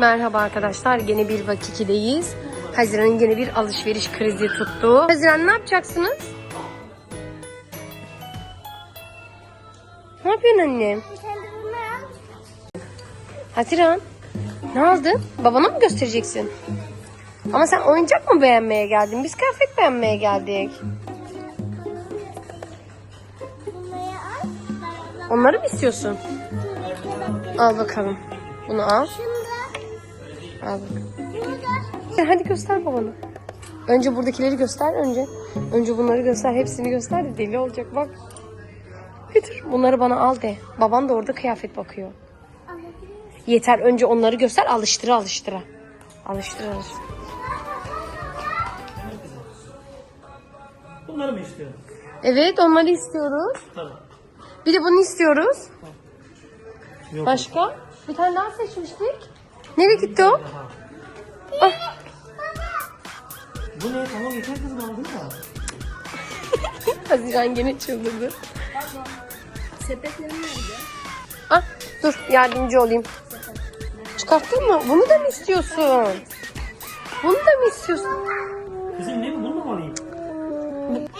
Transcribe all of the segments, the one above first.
Merhaba arkadaşlar. Gene bir vakikideyiz. Haziran'ın gene bir alışveriş krizi tuttu. Haziran ne yapacaksınız? Ne yapıyorsun annem? Haziran ne aldın? Babana mı göstereceksin? Ama sen oyuncak mı beğenmeye geldin? Biz kıyafet beğenmeye geldik. Onları mı istiyorsun? Al bakalım. Bunu al. Al. Sen Hadi göster babana. Önce buradakileri göster önce. Önce bunları göster. Hepsini göster de deli olacak bak. Getir. Bunları bana al de. Baban da orada kıyafet bakıyor. Yeter önce onları göster alıştıra alıştıra. Alıştıra alıştıra. Bunları mı istiyorsun? Evet onları istiyoruz. Tamam. Bir de bunu istiyoruz. Yok. Başka? Bir tane daha seçmiştik. Nereye gitti o? Ah, Bu ne? Tamam yeter kızım aldın da. Haziran gene çıldırdı. Sepetlerim nerede? Ah, dur yardımcı olayım. Çıkarttın mı? Bunu da mı istiyorsun? Bunu da mı istiyorsun? Kızım ne bu? Bunu mu alayım?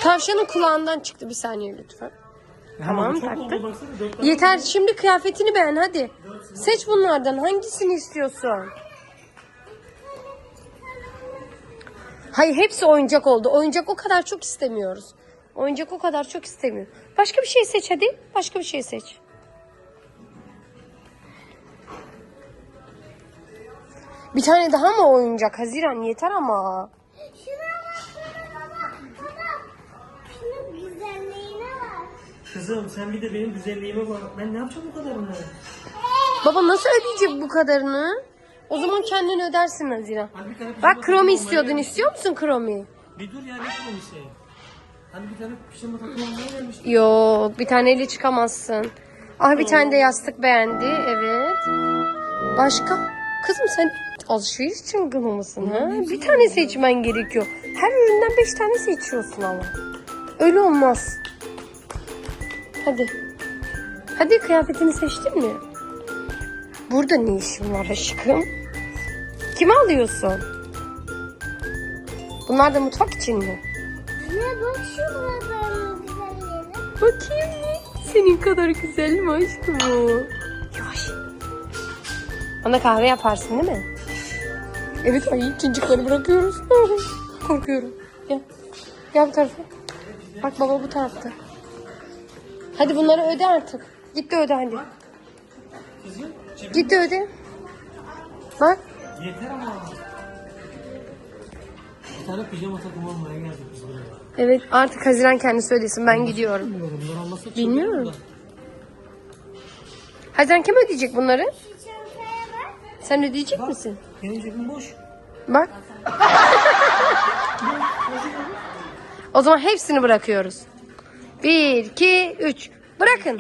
Tavşanın kulağından çıktı bir saniye lütfen. Tamam, taktık. Yeter şimdi kıyafetini beğen hadi. Seç bunlardan hangisini istiyorsun? Hayır hepsi oyuncak oldu. Oyuncak o kadar çok istemiyoruz. Oyuncak o kadar çok istemiyor. Başka bir şey seç hadi. Başka bir şey seç. Bir tane daha mı oyuncak Haziran yeter ama. Kızım sen bir de benim güzelliğime bak. Ben ne yapacağım bu kadarını? Baba nasıl ödeyecek bu kadarını? O zaman kendin ödersin bir tane pijama Bak takımı kromi istiyordun. gelmiş. istiyor musun kromi? Bir dur ya ne kromisi? Hani bir tane pijama takımı almaya gelmiştik. Yok bir taneyle çıkamazsın. Ah bir tane de yastık beğendi. Evet. Başka? Kızım sen alışveriş çılgını mısın ha? Bir tane seçmen gerekiyor. Her üründen beş tane seçiyorsun ama. Öyle olmaz. Hadi. Hadi kıyafetini seçtin mi? Burada ne işin var aşkım? Kime alıyorsun? Bunlar da mutfak için mi? Anne bak şu buradan güzelliğine. Bakayım mı? Senin kadar güzel mi aşkım o? Yavaş. Bana kahve yaparsın değil mi? Evet ay cincikleri bırakıyoruz. Korkuyorum. Gel. Gel bu tarafa. Bak baba bu tarafta. Hadi bunları öde artık. Git de öde hadi. Kızım cebim Git de öde. Bak. yeter ama. Bir tane pijama takımı almaya geldik biz buraya. Evet artık Haziran kendi söylesin ben gidiyorum. Bilmiyorum bunlar Bilmiyorum. Haziran kim ödeyecek bunları? Sen ödeyecek misin? Benim cebim boş. Bak. o zaman hepsini bırakıyoruz. Bir, iki, üç. Bırakın.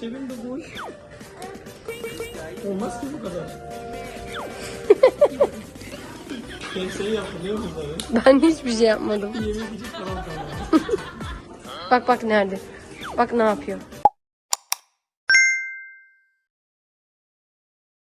Cebim de boş. Olmaz ki bu kadar. değil mi bunları? Ben hiçbir şey yapmadım. Yemek yiyecek falan kalmadı. Bak bak nerede. Bak ne yapıyor.